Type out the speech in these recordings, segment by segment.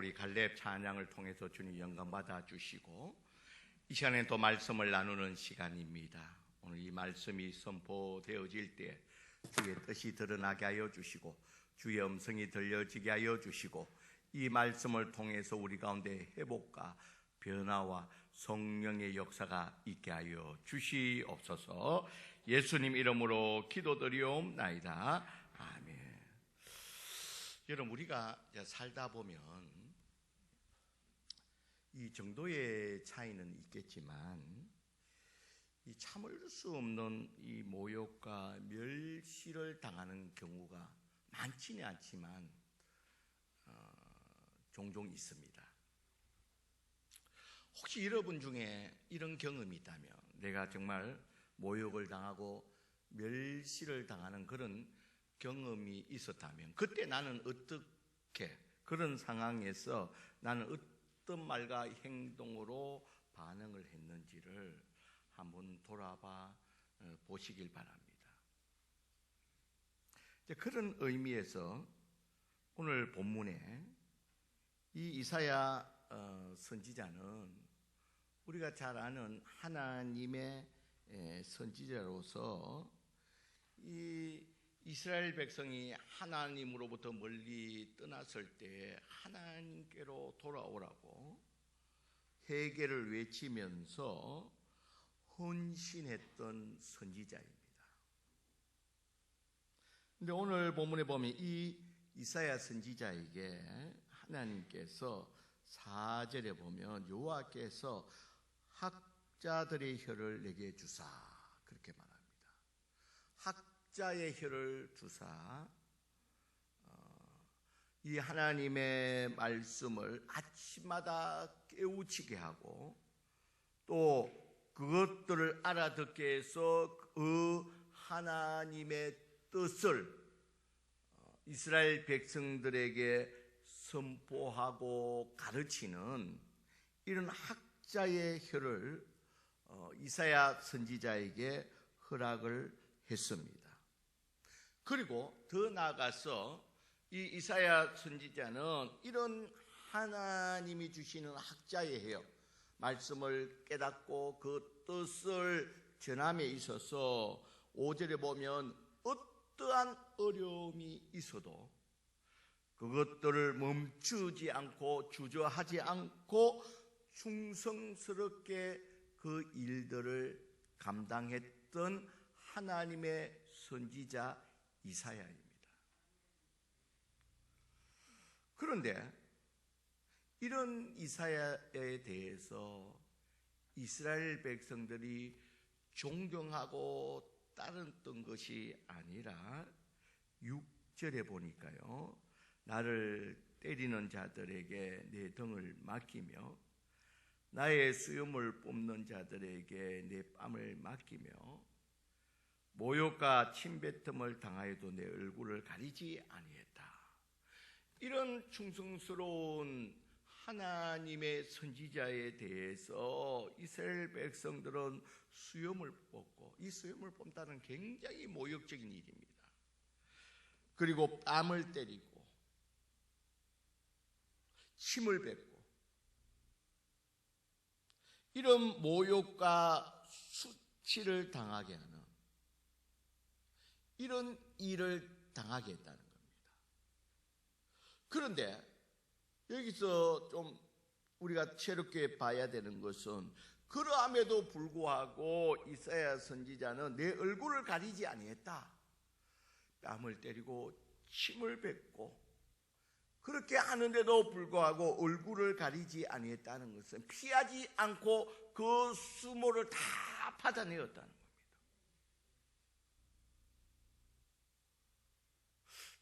우리 갈렙 찬양을 통해서 주님 영광 받아 주시고 이 시간에 또 말씀을 나누는 시간입니다. 오늘 이 말씀이 선포되어질 때 주의 뜻이 드러나게 하여 주시고 주의 음성이 들려지게 하여 주시고 이 말씀을 통해서 우리 가운데 회복과 변화와 성령의 역사가 있게 하여 주시옵소서. 예수님 이름으로 기도드리옵나이다. 아멘. 여러분 우리가 살다 보면 이 정도의 차이는 있겠지만 이 참을 수 없는 이 모욕과 멸시를 당하는 경우가 많지는 않지만 어, 종종 있습니다. 혹시 여러분 중에 이런 경험이 있다면 내가 정말 모욕을 당하고 멸시를 당하는 그런 경험이 있었다면 그때 나는 어떻게 그런 상황에서 나는 어떤 말과 행동으로 반응을 했는지를 한번 돌아봐 어, 보시길 바랍니다. 그런 의미에서 오늘 본문에 이 이사야 어, 선지자는 우리가 잘 아는 하나님의 선지자로서 이 이스라엘 백성이 하나님으로부터 멀리 떠났을 때 하나님께로 돌아오라고 회개를 외치면서 헌신했던 선지자입니다. 근데 오늘 본문에 보면 이 이사야 선지자에게 하나님께서 4절에 보면 여호와께서 학자들의 혀를 내게 주사. 학자의 혀를 주사 어, 이 하나님의 말씀을 아침마다 깨우치게 하고 또 그것들을 알아듣게 해서 그 하나님의 뜻을 어, 이스라엘 백성들에게 선포하고 가르치는 이런 학자의 혀를 어, 이사야 선지자에게 허락을 했습니다. 그리고 더 나아가서 이 이사야 선지자는 이런 하나님이 주시는 학자의 혀 말씀을 깨닫고 그 뜻을 전함에 있어서 5절에 보면 어떠한 어려움이 있어도 그것들을 멈추지 않고 주저하지 않고 충성스럽게 그 일들을 감당했던 하나님의 선지자 이사야입니다. 그런데 이런 이사야에 대해서 이스라엘 백성들이 존경하고 따랐던 것이 아니라 6절에 보니까요. 나를 때리는 자들에게 내 등을 맡기며 나의 수염을 뽑는 자들에게 내 뺨을 맡기며 모욕과 침뱉음을 당하여도 내 얼굴을 가리지 아니했다. 이런 충성스러운 하나님의 선지자에 대해서 이스라엘 백성들은 수염을 뽑고 이 수염을 뽑다는 굉장히 모욕적인 일입니다. 그리고 뺨을 때리고 침을 뱉고 이런 모욕과 수치를 당하게 하는 이런 일을 당하게 했다는 겁니다. 그런데 여기서 좀 우리가 새롭게 봐야 되는 것은 그러함에도 불구하고 이사야 선지자는 내 얼굴을 가리지 아니했다. 뺨을 때리고 침을 뱉고 그렇게 하는데도 불구하고 얼굴을 가리지 아니했다는 것은 피하지 않고 그 수모를 다 받아내었다는 겁니다.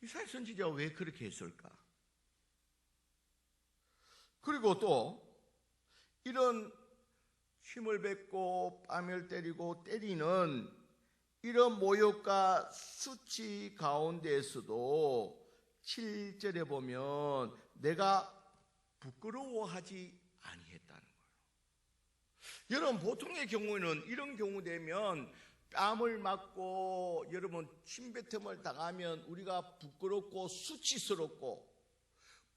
이사야 선지자가 왜 그렇게 했을까? 그리고 또 이런 힘을 뱉고 뺨을 때리고 때리는 이런 모욕과 수치 가운데에서도 7절에 보면 내가 부끄러워하지 아니했다는 거예요. 여러분 보통의 경우에는 이런 경우 되면 뺨을 맞고 여러분 침뱉음을 당하면 우리가 부끄럽고 수치스럽고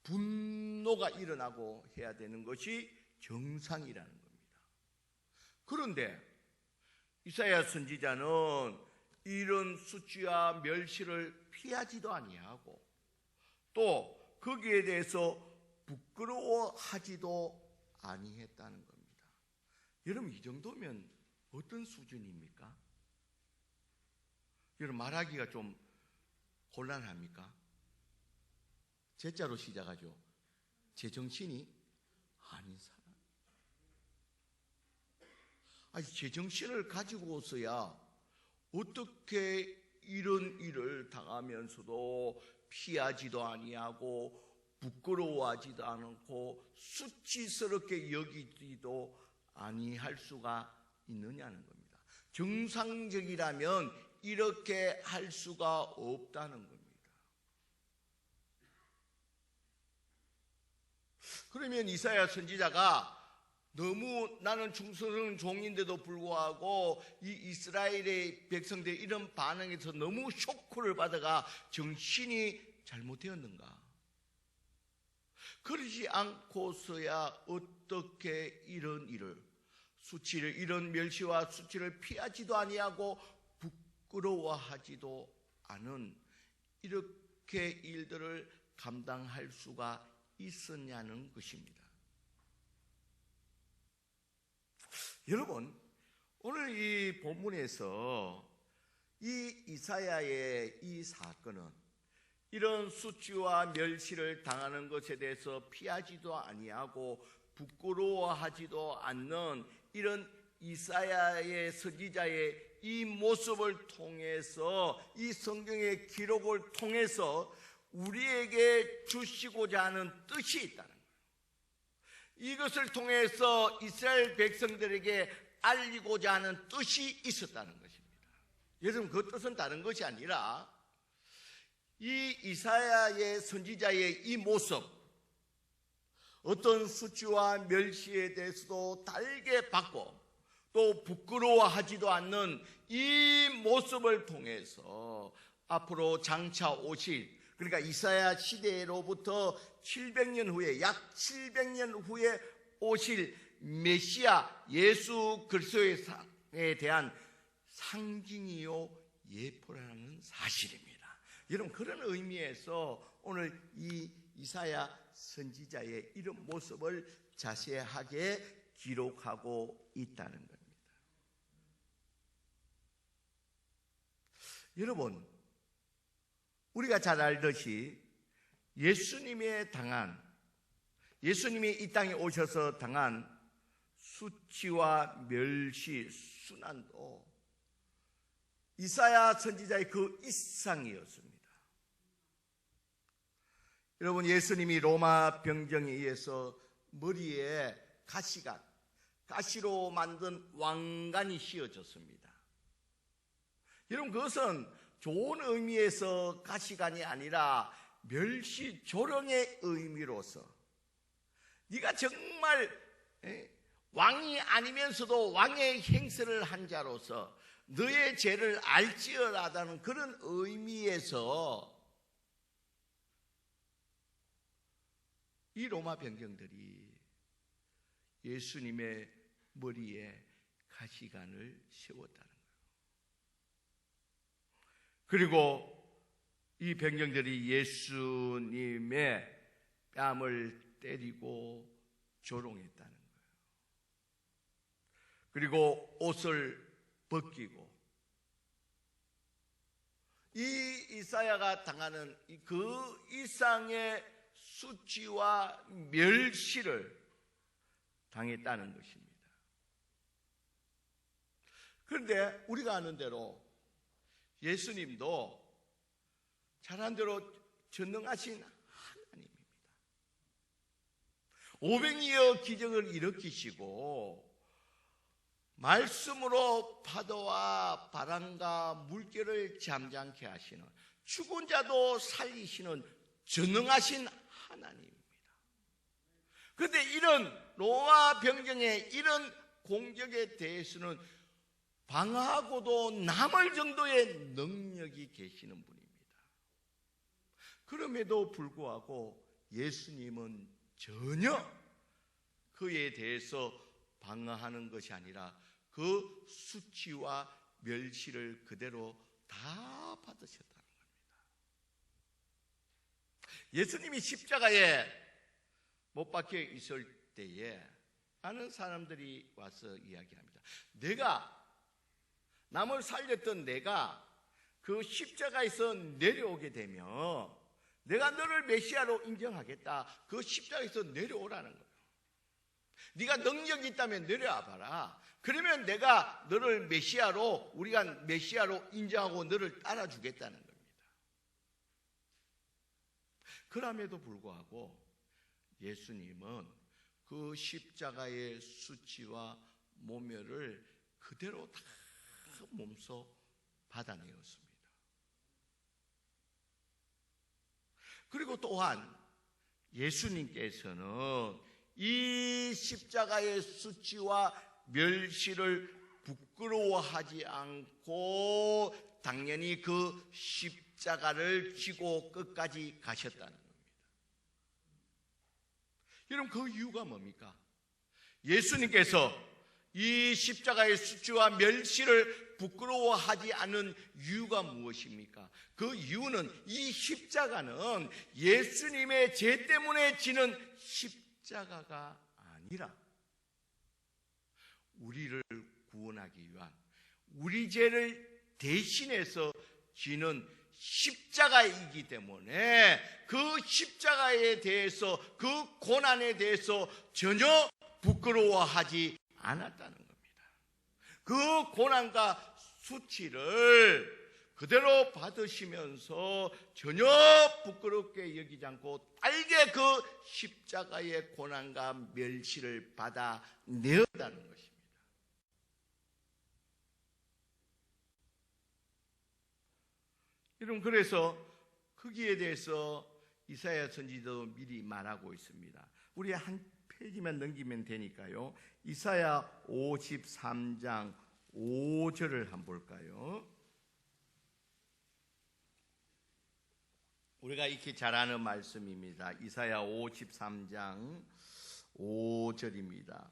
분노가 일어나고 해야 되는 것이 정상이라는 겁니다. 그런데 이사야 선지자는 이런 수치와 멸시를 피하지도 아니하고 또 거기에 대해서 부끄러워하지도 아니했다는 겁니다. 여러분 이 정도면 어떤 수준입니까? 여러분 말하기가 좀 곤란합니까? 제자로 시작하죠. 제 정신이 아닌 사람. 아니 제 정신을 가지고서야 어떻게 이런 일을 당하면서도 피하지도 아니하고 부끄러워하지도 않고 수치스럽게 여기지도 아니할 수가 있느냐는 겁니다. 정상적이라면 이렇게 할 수가 없다는 겁니다. 그러면 이사야 선지자가 너무 나는 충성스러운 종인데도 불구하고 이 이스라엘의 백성들의 이런 반응에서 너무 쇼크를 받아가 정신이 잘못되었는가? 그러지 않고서야 어떻게 이런 일을 수치를 이런 멸시와 수치를 피하지도 아니하고 부끄러워하지도 않은 이렇게 일들을 감당할 수가 있었냐는 것입니다. 여러분, 오늘 이 본문에서 이 이사야의 이 사건은 이런 수치와 멸시를 당하는 것에 대해서 피하지도 아니하고 부끄러워하지도 않는 이런 이사야의 선지자의 이 모습을 통해서 이 성경의 기록을 통해서 우리에게 주시고자 하는 뜻이 있다는 거예요. 이것을 통해서 이스라엘 백성들에게 알리고자 하는 뜻이 있었다는 것입니다. 여러분 그 뜻은 다른 것이 아니라 이 이사야의 선지자의 이 모습 어떤 수치와 멸시에 대해서도 달게 받고 또 부끄러워하지도 않는 이 모습을 통해서 앞으로 장차 오실 그러니까 이사야 시대로부터 700년 후에 약 700년 후에 오실 메시아 예수 그리스도에 대한 상징이요 예포라는 사실입니다. 여러분 그런 의미에서 오늘 이 이사야 선지자의 이런 모습을 자세하게 기록하고 있다는 겁니다. 여러분 우리가 잘 알듯이 예수님의 당한 예수님이 이 땅에 오셔서 당한 수치와 멸시, 순환도 이사야 선지자의 그 이상이었습니다. 여러분 예수님이 로마 병정에 의해서 머리에 가시가 가시로 만든 왕관이 씌워졌습니다. 여러분 그것은 좋은 의미에서 가시관이 아니라 멸시 조롱의 의미로서 네가 정말 에, 왕이 아니면서도 왕의 행세를 한 자로서 너의 죄를 알지어라다는 그런 의미에서 이 로마 병경들이 예수님의 머리에 가시관을 세웠다는. 그리고 이 병경들이 예수님의 뺨을 때리고 조롱했다는 거예요. 그리고 옷을 벗기고 이 이사야가 당하는 그 이상의 수치와 멸시를 당했다는 것입니다. 그런데 우리가 아는 대로 예수님도 잘한 대로 전능하신 하나님입니다. 500여 기적을 일으키시고 말씀으로 파도와 바람과 물결을 잠잠케 하시는 죽은 자도 살리시는 전능하신 하나님입니다. 그런데 이런 로마 병정의 이런 공격에 대해서는 방하고도 남을 정도의 능력이 계시는 분입니다. 그럼에도 불구하고 예수님은 전혀 그에 대해서 방어하는 것이 아니라 그 수치와 멸시를 그대로 다 받으셨다는 겁니다. 예수님이 십자가에 못 박혀 있을 때에 많은 사람들이 와서 이야기합니다. 내가 남을 살렸던 내가 그 십자가에서 내려오게 되면 내가 너를 메시아로 인정하겠다. 그 십자가에서 내려오라는 거예요. 네가 능력이 있다면 내려와 봐라. 그러면 내가 너를 메시아로 우리가 메시아로 인정하고 너를 따라주겠다는 겁니다. 그럼에도 불구하고 예수님은 그 십자가의 수치와 모멸을 그대로 다 몸소 받아내었습니다. 그리고 또한 예수님께서는 이 십자가의 수치와 멸시를 부끄러워하지 않고 당연히 그 십자가를 쥐고 끝까지 가셨다는 겁니다. 여러분 그 이유가 뭡니까? 예수님께서 이 십자가의 수치와 멸시를 부끄러워하지 않은 이유가 무엇입니까? 그 이유는 이 십자가는 예수님의 죄 때문에 지는 십자가가 아니라 우리를 구원하기 위한 우리 죄를 대신해서 지는 십자가이기 때문에 그 십자가에 대해서 그 고난에 대해서 전혀 부끄러워하지 않았다는 겁니다. 그 고난과 수치를 그대로 받으시면서 전혀 부끄럽게 여기지 않고 딸게 그 십자가의 고난과 멸시를 받아 내었다는 것입니다. 여러분 그래서 거기에 대해서 이사야 선지도 미리 말하고 있습니다. 우리 한 페이지만 넘기면 되니까요. 이사야 53장 5절을 한번 볼까요? 우리가 익히 잘 아는 말씀입니다. 이사야 53장 5절입니다.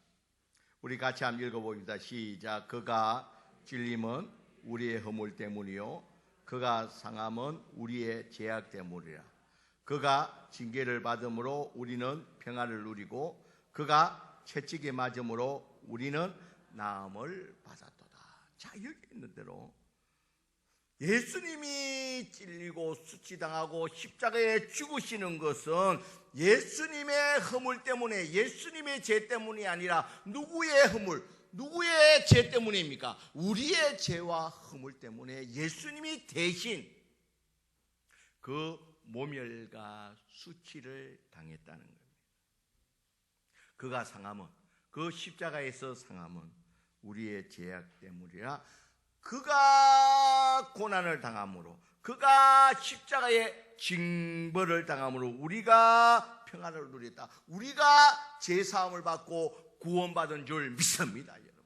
우리 같이 한번 읽어봅니다. 시작. 그가 찔림은 우리의 허물 때문이요. 그가 상함은 우리의 죄악 때문이라. 그가 징계를 받음으로 우리는 평화를 누리고 그가 채찍에 맞음으로 우리는 나음을 받았도다. 자, 여기 있는 대로 예수님이 찔리고 수치당하고 십자가에 죽으시는 것은 예수님의 허물 때문에 예수님의 죄 때문이 아니라 누구의 허물, 누구의 죄 때문입니까? 우리의 죄와 허물 때문에 예수님이 대신 그 모멸과 수치를 당했다는 겁니다. 그가 상함은 그 십자가에서 상함은 우리의 죄악 때문이라 그가 고난을 당함으로 그가 십자가의 징벌을 당함으로 우리가 평안을 누렸다. 우리가 제사함을 받고 구원받은 줄 믿습니다, 여러분.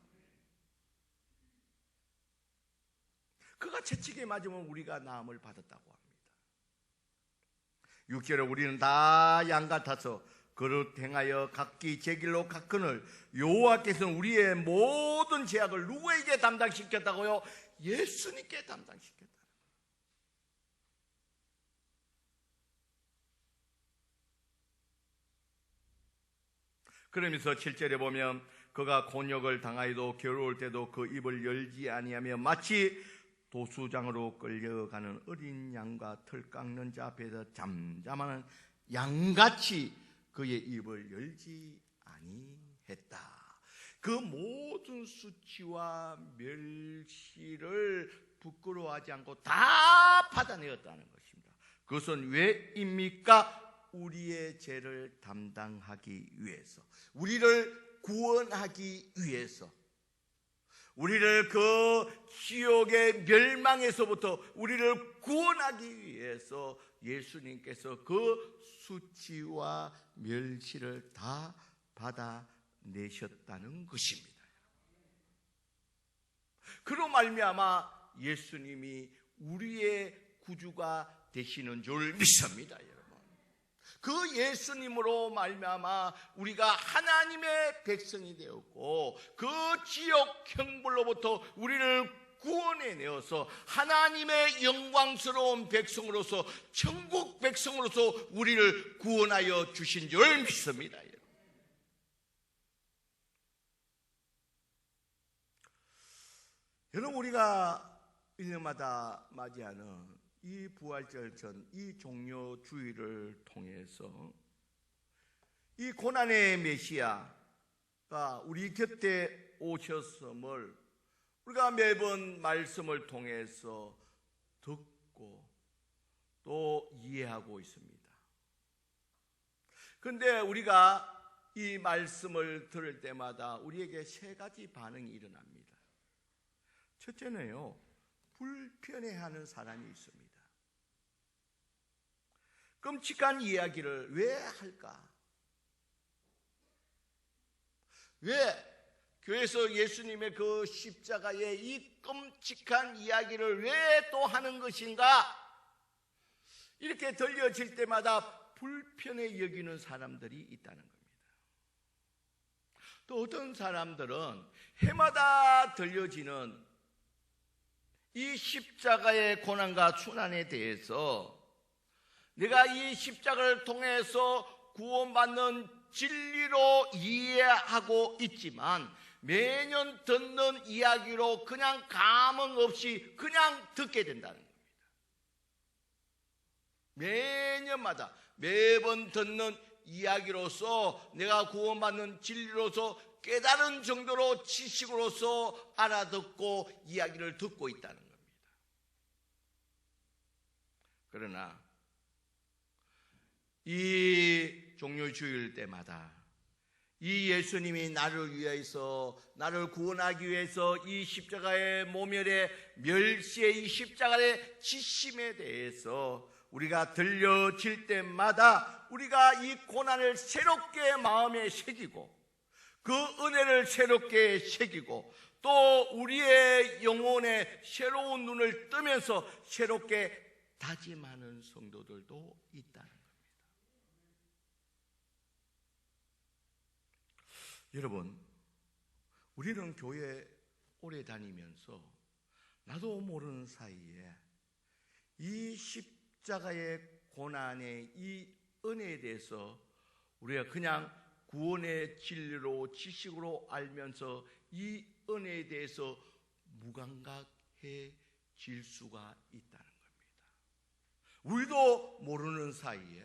그가 채찍에 맞으면 우리가 나음을 받았다고 합니다. 6절에 우리는 다 양 같아서 그릇 행하여 각기 제 길로 가거늘 여호와께서는 우리의 모든 죄악을 누구에게 담당시켰다고요? 예수님께 담당시켰다. 그러면서 7절에 보면 그가 곤욕을 당하여도 괴로울 때도 그 입을 열지 아니하며 마치 도수장으로 끌려가는 어린 양과 털 깎는 자 앞에서 잠잠하는 양같이 그의 입을 열지 아니했다. 그 모든 수치와 멸시를 부끄러워하지 않고 다 받아내었다는 것입니다. 그것은 왜입니까? 우리의 죄를 담당하기 위해서, 우리를 구원하기 위해서, 우리를 그 지옥의 멸망에서부터 우리를 구원하기 위해서 예수님께서 그 수치와 멸시를 다 받아내셨다는 것입니다. 그로 말미암아 예수님이 우리의 구주가 되시는 줄 믿습니다. 그 예수님으로 말미암아 우리가 하나님의 백성이 되었고 그 지역 형벌로부터 우리를 구원해 내어서 하나님의 영광스러운 백성으로서 천국 백성으로서 우리를 구원하여 주신 줄 믿습니다. 여러분 우리가 1년마다 맞이하는 이 부활절 전 이 종료 주의를 통해서 이 고난의 메시아가 우리 곁에 오셨음을 우리가 매번 말씀을 통해서 듣고 또 이해하고 있습니다. 그런데 우리가 이 말씀을 들을 때마다 우리에게 세 가지 반응이 일어납니다. 첫째는요, 불편해하는 사람이 있습니다. 끔찍한 이야기를 왜 할까? 왜 교회에서 예수님의 그 십자가의 이 끔찍한 이야기를 왜 또 하는 것인가? 이렇게 들려질 때마다 불편해 여기는 사람들이 있다는 겁니다. 또 어떤 사람들은 해마다 들려지는 이 십자가의 고난과 순환에 대해서 내가 이 십자가를 통해서 구원받는 진리로 이해하고 있지만 매년 듣는 이야기로 그냥 감흥 없이 그냥 듣게 된다는 겁니다. 매년마다 매번 듣는 이야기로서 내가 구원받는 진리로서 깨달은 정도로 지식으로서 알아듣고 이야기를 듣고 있다는 겁니다. 그러나 이 종료주일 때마다 이 예수님이 나를 위해서 나를 구원하기 위해서 이 십자가의 모멸의 멸시의 이 십자가의 지심에 대해서 우리가 들려질 때마다 우리가 이 고난을 새롭게 마음에 새기고 그 은혜를 새롭게 새기고 또 우리의 영혼에 새로운 눈을 뜨면서 새롭게 다짐하는 성도들도 있다는 겁니다. 여러분, 우리는 교회 오래 다니면서 나도 모르는 사이에 이 십자가의 고난의 이 은혜에 대해서 우리가 그냥 구원의 진리로 지식으로 알면서 이 은혜에 대해서 무감각해질 수가 있다는 겁니다. 우리도 모르는 사이에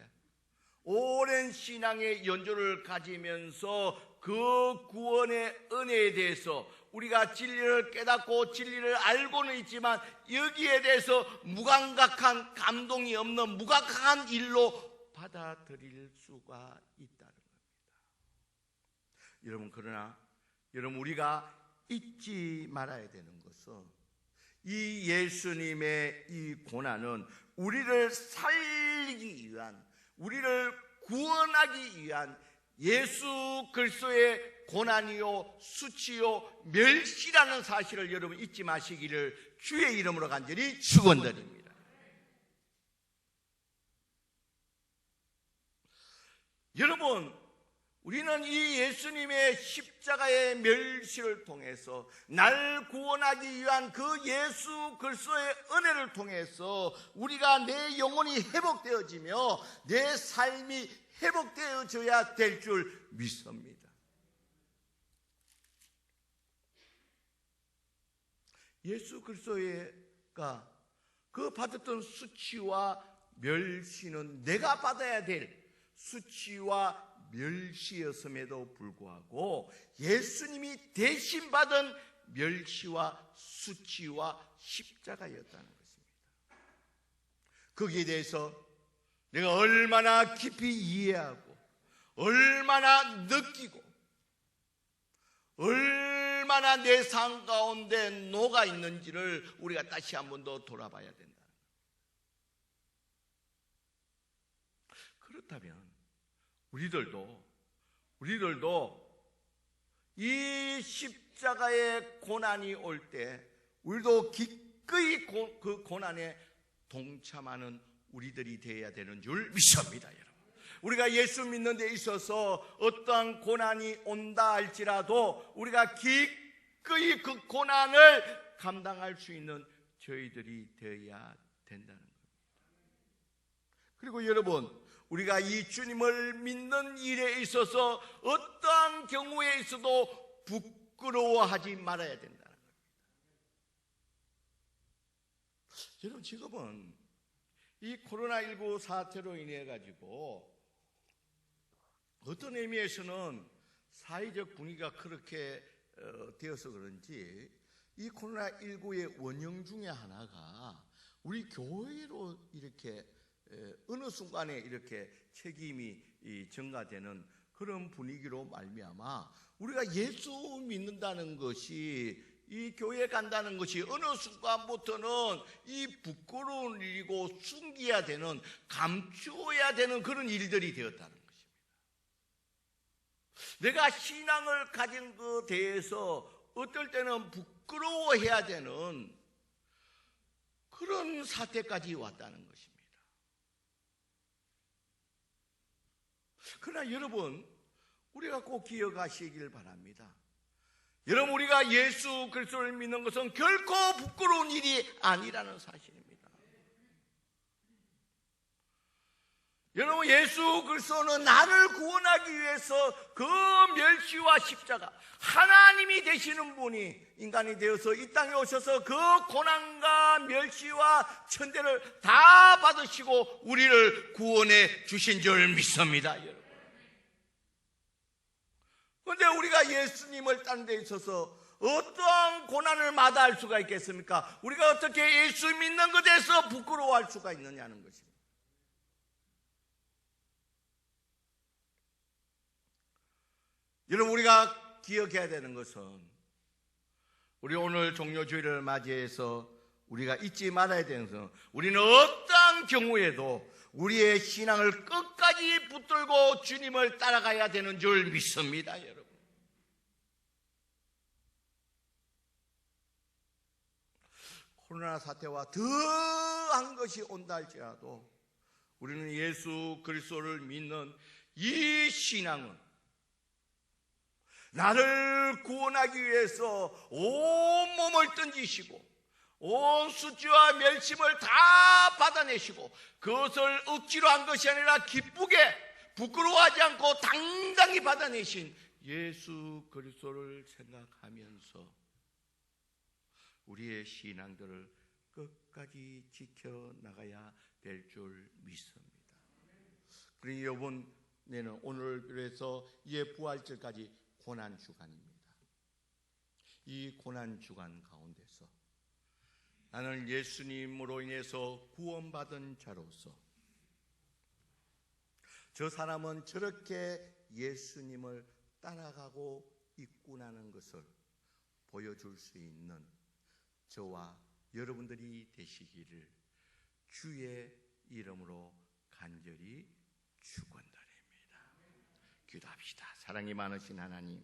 오랜 신앙의 연조를 가지면서 그 구원의 은혜에 대해서 우리가 진리를 깨닫고 진리를 알고는 있지만 여기에 대해서 무감각한 감동이 없는 무감각한 일로 받아들일 수가 있다는 겁니다. 여러분 그러나 여러분 우리가 잊지 말아야 되는 것은 이 예수님의 이 고난은 우리를 살리기 위한 우리를 구원하기 위한 예수 그리스도의 고난이요 수치요 멸시라는 사실을 여러분 잊지 마시기를 주의 이름으로 간절히 축원드립니다. 여러분 우리는 이 예수님의 십자가의 멸시를 통해서 날 구원하기 위한 그 예수 그리스도의 은혜를 통해서 우리가 내 영혼이 회복되어지며 내 삶이 회복되어져야 될 줄 믿습니다. 예수 그리스도가 그 받았던 수치와 멸시는 내가 받아야 될 수치와 멸시였음에도 불구하고 예수님이 대신 받은 멸시와 수치와 십자가였다는 것입니다. 거기에 대해서 내가 얼마나 깊이 이해하고 얼마나 느끼고 얼마나 내 삶 가운데 녹아 있는지를 우리가 다시 한 번 더 돌아봐야 된다. 그렇다면 우리들도 우리들도 이 십자가의 고난이 올 때 우리도 기꺼이 고, 그 고난에 동참하는 우리들이 되어야 되는 줄 믿습니다, 여러분. 우리가 예수 믿는 데 있어서 어떠한 고난이 온다 할지라도 우리가 기꺼이 그 고난을 감당할 수 있는 저희들이 되어야 된다는 겁니다. 그리고 여러분, 우리가 이 주님을 믿는 일에 있어서 어떠한 경우에 있어도 부끄러워하지 말아야 된다는 겁니다. 여러분, 지금은 이 코로나19 사태로 인해 가지고 어떤 의미에서는 사회적 분위기가 그렇게 어, 되어서 그런지 이 코로나19의 원형 중에 하나가 우리 교회로 이렇게 에, 어느 순간에 이렇게 책임이 이 증가되는 그런 분위기로 말미암아 우리가 예수 믿는다는 것이 이 교회 간다는 것이 어느 순간부터는 이 부끄러운 일이고 숨겨야 되는 감추어야 되는 그런 일들이 되었다는 것입니다. 내가 신앙을 가진 그 대해서 어떨 때는 부끄러워해야 되는 그런 사태까지 왔다는 것입니다. 그러나 여러분, 우리가 꼭 기억하시길 바랍니다. 여러분, 우리가 예수 그리스도를 믿는 것은 결코 부끄러운 일이 아니라는 사실입니다. 여러분, 예수 그리스도는 나를 구원하기 위해서 그 멸시와 십자가, 하나님이 되시는 분이 인간이 되어서 이 땅에 오셔서 그 고난과 멸시와 천대를 다 받으시고 우리를 구원해 주신 줄 믿습니다, 여러분. 그런데 우리가 예수님을 따는 데 있어서 어떠한 고난을 마다할 수가 있겠습니까? 우리가 어떻게 예수 믿는 것에서 부끄러워할 수가 있느냐는 것입니다. 여러분 우리가 기억해야 되는 것은 우리 오늘 종료주의를 맞이해서 우리가 잊지 말아야 되는 것은 우리는 어떠한 경우에도 우리의 신앙을 끝까지 붙들고 주님을 따라가야 되는 줄 믿습니다, 여러분. 코로나 사태와 더한 것이 온다 할지라도 우리는 예수 그리스도를 믿는 이 신앙은 나를 구원하기 위해서 온 몸을 던지시고 온 수치와 멸심을 다 받아내시고 그것을 억지로 한 것이 아니라 기쁘게 부끄러워하지 않고 당당히 받아내신 예수 그리스도를 생각하면서 우리의 신앙들을 끝까지 지켜나가야 될 줄 믿습니다. 그리고 이번에는 오늘 그래서 이 부활절까지 고난 주간입니다. 이 고난 주간 가운데서 나는 예수님으로 인해서 구원받은 자로서 저 사람은 저렇게 예수님을 따라가고 있구나는 것을 보여줄 수 있는 저와 여러분들이 되시기를 주의 이름으로 간절히 축원드립니다. 기도합시다. 사랑이 많으신 하나님